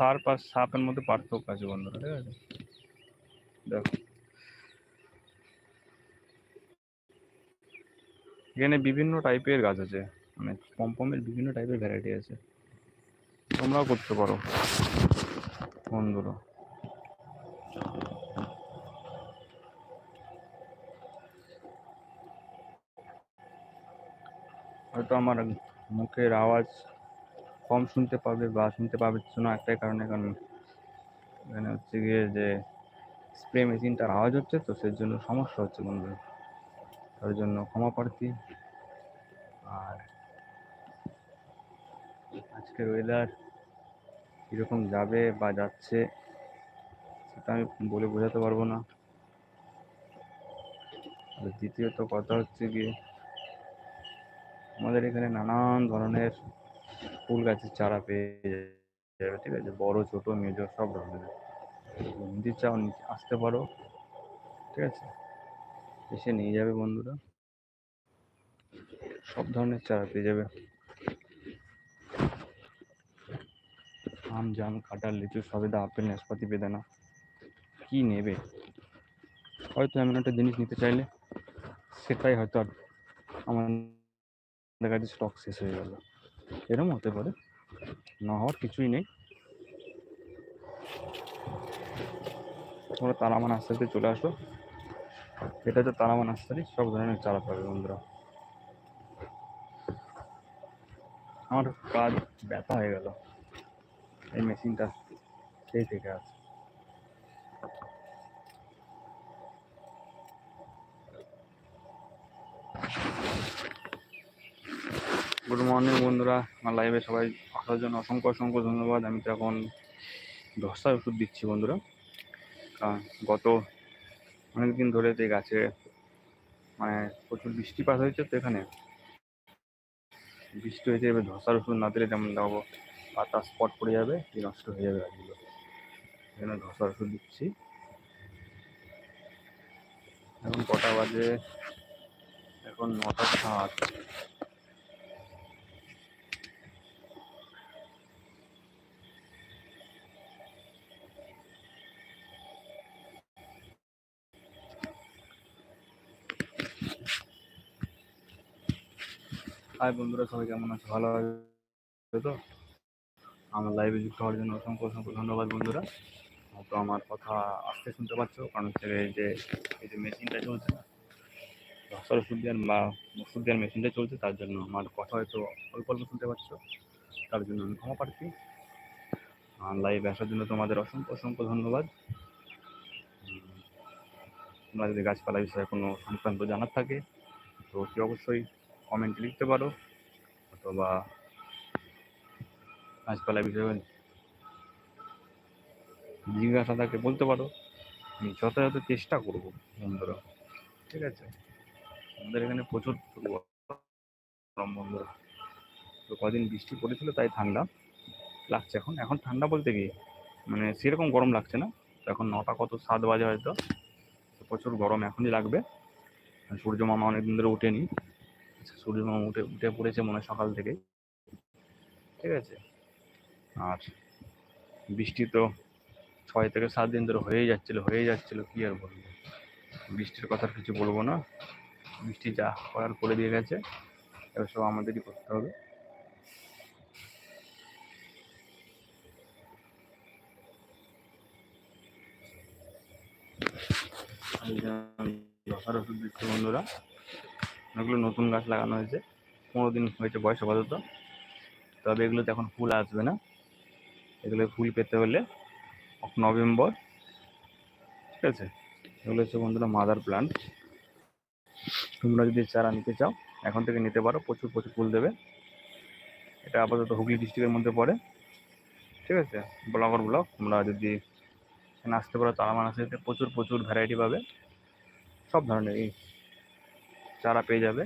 SERP আর সাপের মধ্যে পার্থক্য আছে বন্ধুরা, ঠিক আছে? দেখো। এখানে বিভিন্ন টাইপের গাছ আছে মানে পমপমের বিভিন্ন টাইপের ভ্যারাইটি আছে। তোমরাও করতে পারো, বন্ধুরা। হয়তো আমার মুখের আওয়াজ কম শুনতে পাবে বা শুনতে পাবে না একটাই কারণে, কারণ এখানে হচ্ছে গিয়ে যে স্প্রে মেশিনটার আওয়াজ হচ্ছে তো সেই জন্য সমস্যা হচ্ছে বন্ধুরা। তার জন্য ক্ষমা প্রার্থী। আর আজকের ওয়েদার কীরকম যাবে বা যাচ্ছে সেটা আমি বলে বোঝাতে পারব না। আর দ্বিতীয়ত কথা হচ্ছে গিয়ে আমাদের এখানে নানান ধরনের ফুল গাছের চারা পেয়ে যাবে, ঠিক আছে? বড়, ছোট, মেজর, সব ধরনের। যদি চাও আসতে পারো, ঠিক আছে? এসে নিয়ে যাবে বন্ধুরা। সব ধরনের চারা পেয়ে যাবে। আম, জাম, কাঁঠাল, লিচু সবেদা আপেল, নাশপাতি, বেদানা, কি নেবে? হয়তো এমন একটা জিনিস নিতে চাইলে, সেটাই হয়তো আর আমাদের কাছে স্টক শেষ হয়ে গেল। এরকম হতে পারে। না হওয়ার কিছুই নেই। তোমরা তারামান আস্তে আস্তে চলে আসো। এটা হচ্ছে তারামান আস্তারি সব ধরনের চারা পাবে বন্ধুরা। আমার কাজ ব্যথা হয়ে গেল। এই মেশিনটা সেই থেকে আছে। গুড মর্নিং বন্ধুরা। আমার লাইভে সবাই আসার জন্য অসংখ্য অসংখ্য ধন্যবাদ। আমি তো এখন ধসার ওষুধ দিচ্ছি, বন্ধুরা। কারণ গত অনেকদিন ধরে তো গাছে মানে প্রচুর বৃষ্টিপাত হয়েছে তো এখানে। বৃষ্টি হয়েছে, এবার ধসার ওষুধ না দিলে যেমন দেখো পাতা স্পট পড়ে যাবে নষ্ট হয়ে যাবে গাছগুলো। এখানে ধসার ওষুধ দিচ্ছি। এখন কটা বাজে? এখন নটা সাত। হাই বন্ধুরা, সবাই কেমন আছে? ভালো আছে তো? আমার লাইভে যুক্ত হওয়ার জন্য অসংখ্য অসংখ্য ধন্যবাদ বন্ধুরা। তো আমার কথা আস্তে শুনতে পাচ্ছ, কারণ হচ্ছে এই যে এই যে মেশিনটা চলছে ওষুধ দেওয়ার বা দেওয়ার মেশিনটা চলছে, তার জন্য আমার কথা হয়তো অল্প অল্প শুনতে পাচ্ছ, তার জন্য আমি ক্ষমা প্রার্থী। আর লাইভে আসার জন্য তোমাদের অসংখ্য অসংখ্য ধন্যবাদ। তোমরা যদি গাছপালা বিষয়ে কোনো সংক্রান্ত জানার থাকে, তো অতি অবশ্যই কমেন্টে লিখতে পারো, অথবা গাছপালা বিষয়ে জিজ্ঞাসা থাকলে বলতে পারো। আমি যথাযথ চেষ্টা করব, বন্ধুরা। ঠিক আছে? আমাদের এখানে প্রচুর গরম, বন্ধুরা। তো কদিন বৃষ্টি পড়েছিল, তাই ঠান্ডা লাগছে এখন। এখন ঠান্ডা বলতে কি? মানে সেরকম গরম লাগছে না। এখন নটা কত, সাত বাজে হয়তো। প্রচুর গরম এখনই লাগবে। সূর্য মামা অনেকদিন ধরে ওঠেনি। সূর্য মামা উঠে উঠে পড়েছে মনে হয় সকাল থেকে। ঠিক আছে? আর বৃষ্টি তো ছয় থেকে সাত দিন ধরে হয়েই যাচ্ছিল হয়েই যাচ্ছিল, কি আর বলব? বৃষ্টির কথা কিছু বলব না। বৃষ্টি যা করার করে দিয়ে গেছে, এবার সব আমাদেরই করতে হবে। ওষুধ বন্ধুরা। অনেকগুলো নতুন গাছ লাগানো হয়েছে। পনেরো দিন হয়েছে বয়স আপাতত। তবে এগুলোতে এখন ফুল আসবে না। এগুলো ফুল পেতে হলে নভেম্বর। ঠিক আছে? এগুলো হচ্ছে বন্ধুরা মাদার প্লান্ট তোমরা যদি চারা নিতে চাও, এখন থেকে নিতে পারো। প্রচুর প্রচুর ফুল দেবে। এটা আপাতত হুগলি ডিস্ট্রিক্টের মধ্যে পড়ে। ঠিক আছে? ব্লগর ব্লক তোমরা যদি এখানে আসতে পারো তারা মানুষের প্রচুর প্রচুর ভ্যারাইটি পাবে। সব ধরনের এই চারা পেয়ে যাবে।